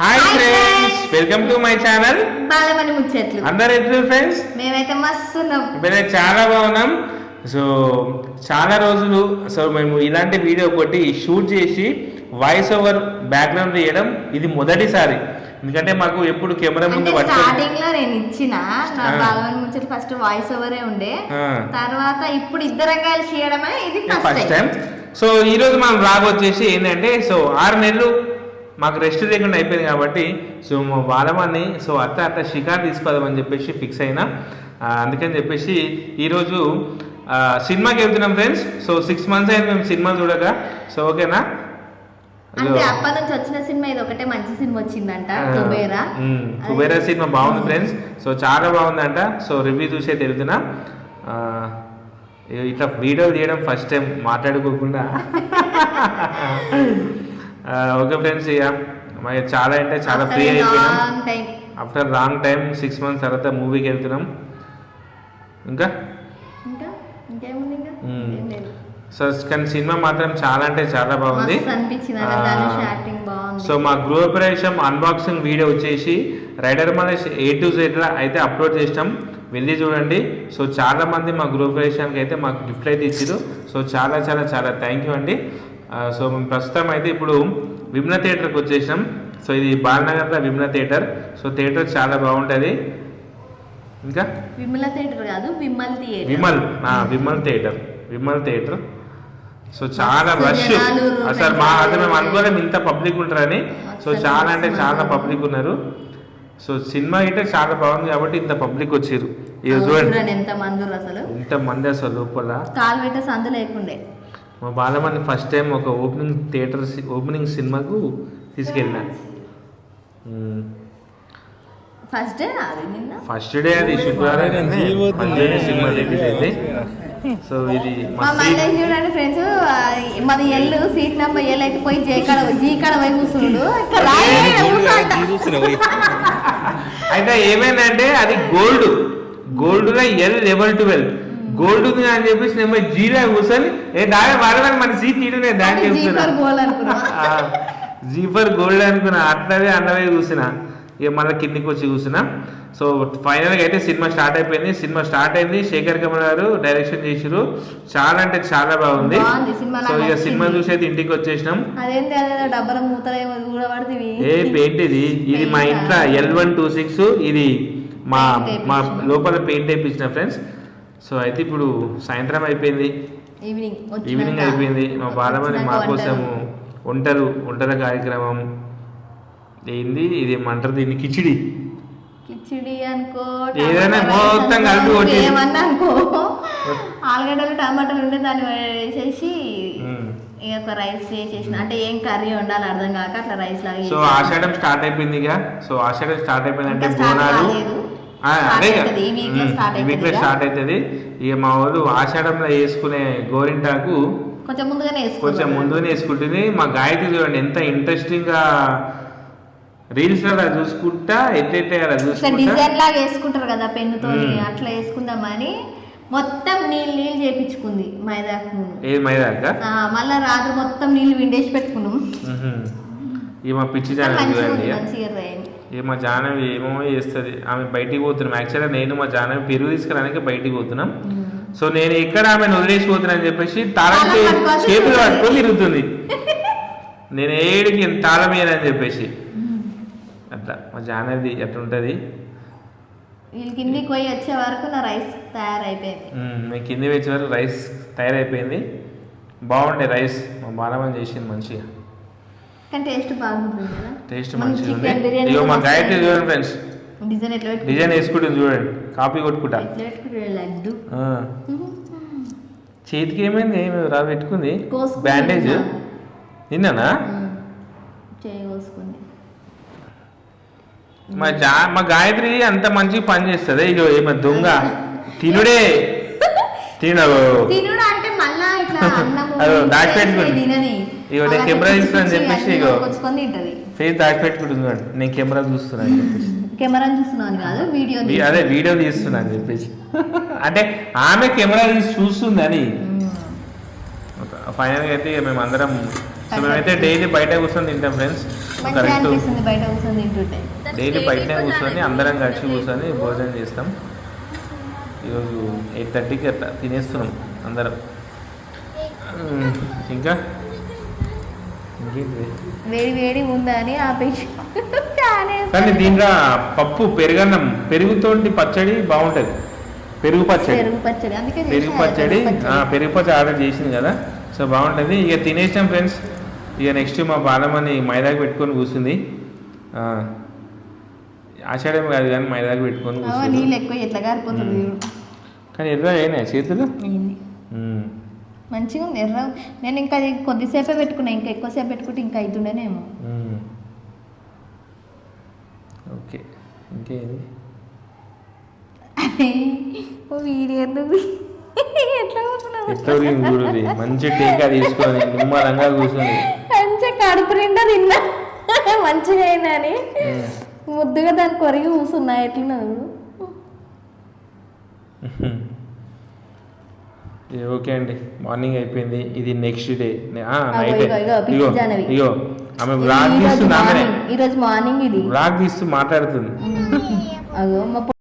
Hi friends. Welcome to my channel Balamani ముచ్చట్లు. అందరు ఎట్లు ఫ్రెండ్స్ మేమైతే మస్తు ఉన్నాం ఇప్పుడే చాలా బాగున్నాం. సో చాలా రోజులు సో మేము ఇలాంటి వీడియో కొట్టి షూట్ చేసి వాయిస్ ఓవర్ బ్యాక్గ్రౌండ్ చేయడం ఇది మొదటిసారి. ఎందుకంటే మాకు ఎప్పుడు కెమెరా ముందు స్టార్టింగ్లో నేను ఇచ్చిన నా ముచ్చట్లు ఫస్ట్ వాయిస్ ఓవరే ఉండే. తర్వాత ఇప్పుడు ఇద్దరం కలిసి చేయడమే ఇది ఫస్ట్ టైం సో ఈ రోజు మనం రాగ్ వచ్చేసి ఏంటంటే సో ఆరు నెలలు మాకు రెస్ట్ లేకుండా అయిపోయింది కాబట్టి సో మా బాలమాన్ని సో అట్లా అట్లా షికార్ తీసుకోదామని చెప్పేసి ఫిక్స్ అయినా. అందుకని చెప్పేసి ఈరోజు సినిమాకి వెళ్తున్నాం ఫ్రెండ్స్ సో సిక్స్ మంత్స్ అయింది మేము సినిమా చూడక. సో ఓకేనా? అంటే అప్పటి నుంచి వచ్చిన సినిమా ఇది ఒకటే మంచి సినిమా వచ్చిందంట కుబేరా. కుబేరా సినిమా బాగుంది ఫ్రెండ్స్ సో చాలా బాగుందంట. సో రివ్యూ చూసే తెలుగుతున్నా ఇట్లా వీడియో తీయడం ఫస్ట్ టైం మాట్లాడుకోకుండా. ఓకే ఫ్రెండ్స్ ఇక మరి చాలా అంటే చాలా ఫ్రీ అయిపోయినాం. After long time six months తర్వాత మూవీకి వెళ్తున్నాం. ఇంకా? సో కానీ సినిమా మాత్రం చాలా అంటే చాలా బాగుంది. సో మా గృహప్రవేశం అన్బాక్సింగ్ వీడియో వచ్చేసి rider Malesh A to Z అయితే అప్లోడ్ చేసినాం. వెళ్ళి చూడండి. సో చాలా మంది మా గృహప్రవేశానికి అయితే మాకు గిఫ్ట్ అయితే ఇచ్చారు సో చాలా చాలా చాలా థ్యాంక్ యూ అండి. సో మేము ప్రస్తుతం అయితే ఇప్పుడు విమ్ల థియేటర్కి వచ్చేసాం సో ఇది బాలనగర్లో విమ్ల థియేటర్. సో థియేటర్ చాలా బాగుంటుంది. ఇంకా? విమల థియేటర్ కాదు విమల్ థియేటర్. విమల్ ఆ, Vimal theatre. Vimal theatre. So చాలా రష్. అసలు మా. అసలు మేము అనుకోలేము ఇంత పబ్లిక్ ఉంటారని సో చాలా అంటే చాలా మంది. పబ్లిక్ ఉన్నారు. సో సినిమా అయితే చాలా బాగుంది కాబట్టి ఇంత పబ్లిక్ వచ్చారు. ఎంత మందురు అసలు. ఇంత మంది అసలు లోపల. కాలు పెట్టే సందు లేకుండే. మా బాలమని ఫస్ట్ టైం ఒక ఓపెనింగ్ థియేటర్ ఓపెనింగ్ సినిమాకు తీసుకెళ్ళిన. ఫస్ట్ డే ఫస్ట్ డే అది శుక్రవారం సినిమా రిలీజ్ అయింది. సో ఇది మా చూడండి ఫ్రెండ్స్ మాది ఎల్లు సీట్ నెంబర్ ఎల్ అయితే పోయి జే కాడ జీ కాడ పోయి కూర్చోంట. అయితే ఏమైందంటే అది గోల్డ్ గోల్డ్లో ఎల్ లెవెల్ ట్వెల్వ్ గోల్డ్ ఉంది అని చెప్పేసి నేను జీరో కూర్చొని ఏ దాని వాడమని మన సీట్ దాన్ని జీ చెప్తున్నా గోల్ అనుకున్నా. జీఫర్ గోల్డ్ అనుకున్నా అట్లనే అన్నవే కూర్చున్నా. ఇక మళ్ళీ కిందికి వచ్చి కూర్చున్నా. సో ఫైనల్గా అయితే సినిమా స్టార్ట్ అయిపోయింది. సినిమా స్టార్ట్ అయింది. శేఖర్ కమల్ గారు డైరెక్షన్ చేసిరు చాలా అంటే చాలా బాగుంది. సో ఇక సినిమా. చూసి అయితే ఇంటికి వచ్చేసినాం. ఏ పెయింట్ ఇది ఇది మా? ఇంట్లో ఎల్ వన్ టూ సిక్స్ ఇది మా మా. లోపల పెయింట్ వేయించిన ఫ్రెండ్స్ సో అయితే ఇప్పుడు సాయంత్రం అయిపోయింది. ఈవినింగ్ ఈవినింగ్ అయిపోయింది. మా బాలమని మా కోసము వంటలు. వంటల కార్యక్రమం. ఏంది? ఇది ఏమంటారు దీన్ని? కిచిడి. కిచిడి అనుకో ఏదైనా మొత్తం కలిపి కొట్టి- ఏమన్నా అనుకో. ఆలుగడ్డలు టమాటాలు ఉంటే దాన్ని వేసేసి. ఇక ఒక రైస్ చేసేసిన అంటే ఏం కర్రీ వండాలి అర్థం కాక అట్లా రైస్ లాగా సో. ఆషాఢం స్టార్ట్ అయిపోయింది ఇక. సో ఆషాఢం స్టార్ట్ అయిపోయింది అంటే బోనాలు. అదే. స్టార్ట్ అవుతుంది ఇక. మా వాళ్ళు ఆషాఢంలో వేసుకునే గోరింటాకు కొంచెం ముందుగానే కొంచెం ముందునే వేసుకుంటుంది. మా గాయత్రి చూడండి ఎంత ఇంట్రెస్టింగ్గా రీల్స్ అలా చూసుకుంటా ఎట్లెట్టే అలా చూసుకుంటా. డిజైన్ లాగా వేసుకుంటారు కదా పెన్నుతో. అట్లా వేసుకుందామని మొత్తం నీళ్ళు నీళ్ళు చేపించుకుంది మైదాకు ఏది మైదాక మళ్ళా రాత్రి మొత్తం నీళ్ళు విండేసి పెట్టుకున్నాం. ఈ మా పిచ్చి మంచిగా ఇక. మా జానవి ఏమో చేస్తుంది. ఆమె బయటికి పోతున్నాం. యాక్చువల్గా నేను మా జానవి పెరుగు తీసుకురానికి బయటికి పోతున్నాం. సో నేను ఎక్కడ ఆమెను వదిలేసి పోతున్నా అని చెప్పేసి తాళం చేతులు. పట్టుకొని తిరుగుతుంది. నేను ఏడికి తాళం వేయనని చెప్పేసి. అట్లా మా జానవి అట్లా ఉంటుంది? వీళ్ళు కిందికి పోయి వచ్చే వరకు నా రైస్ తయారైపోయింది. మ్మ్. మేము కింద వచ్చే వరకు రైస్ తయారైపోయింది. బాగుండే రైస్. మా బాలమని చేసింది మంచిగా. కానీ టేస్ట్ బాగుంటుంది కదా. టేస్ట్ మనం మంచిగా ఉంది. ఇగో మా గాయత్రి. చూడండి ఫ్రెండ్స్ డిజైన్ ఎట్లా? డిజైన్ వేసుకుంటుంది చూడండి. కాపీ కొట్టుకుంటా. లడ్డు. చేతికి ఏమైంది? ఏమి రా పెట్టుకుంది. బ్యాండేజ్ నిన్న. నిన్ననా మ్మ్. చేయి కోసుకుంది. మా జా మా గాయత్రి అంత మంచి పని చేస్తుంది. ఇగో ఏమ దొంగ? తినుడే. తినడు. తినుడు అంటే మళ్ళా ఇట్లా అన్నము ఇగో నేను కెమెరా పిచ్చి చెప్పేసి ఫేస్ దాచి పెట్టుకుంటుంది చూడండి. నేను కెమెరా చూస్తున్నా అని చెప్పేసి. కెమెరా చూస్తున్నాను కాదు వీడియో అదే వీడియో తీస్తున్నా అని చెప్పేసి. అంటే ఆమె కెమెరా తీసి చూస్తుంది అని ఫైనల్గా అయితే ఇక మేము అందరం సో మేమైతే డైలీ బయట కూర్చొని తింటాం ఫ్రెండ్స్. కరెక్ట్. డైలీ బయటనే కూర్చొని అందరం కలిసి కూర్చొని భోజనం చేస్తాం. ఈరోజు ఎయిట్ థర్టీకి అట్లా తినేస్తున్నాం అందరం. ఇంకా? వేడి వేడి ఉందా అని ఆపేసి కానీ దీంట్లో పప్పు పెరుగన్నం పెరుగుతోటి పచ్చడి బాగుంటుంది. పెరుగు పచ్చడి. పెరుగు పచ్చడి. అందుకే పెరుగు పచ్చడి. పెరుగు ఆ, పెరుగు పచ్చడి ఆర్డర్ చేసింది కదా. సో బాగుంటుంది. ఇక తినేసాం ఫ్రెండ్స్. ఇక నెక్స్ట్ మా బాలమని మైదాకి పెట్టుకొని కూర్చుంది. ఆషాఢం కాదు కానీ మైదాకి పెట్టుకొని కూర్చుంది. ఎట్లా. కానీ ఎర్ర అయినాయి చేతులు. మంచిగా ఉంది. ఎర్ర నేను ఇంకా అది కొద్దిసేపే పెట్టుకున్నా. ఇంకా ఎక్కువసేపు పెట్టుకుంటే ఇంకా అవుతుండేనేమో. ఓకే. ఇంకేంది? ఓ వీడియో ఎందుకు? ఎట్లా కూర్చున్నావు? మంచి టీకా తీసుకొని నిమ్మలంగా కూర్చొని. మంచిగా కడుపు నిండా తిన్నా. మంచిగా అయిందని. ముద్దుగా దాని కొరిగి కూర్చున్నా. ఎట్లున్నది? ఓకే అండి. మార్నింగ్ అయిపోయింది. ఇది నెక్స్ట్ డే. నైట్ ఇగో, ఇగో, ఆమె బ్లాగ్ తీస్తుంది ఈరోజు మార్నింగ్ ఇది. బ్లాగ్ తీస్తూ మాట్లాడుతుంది.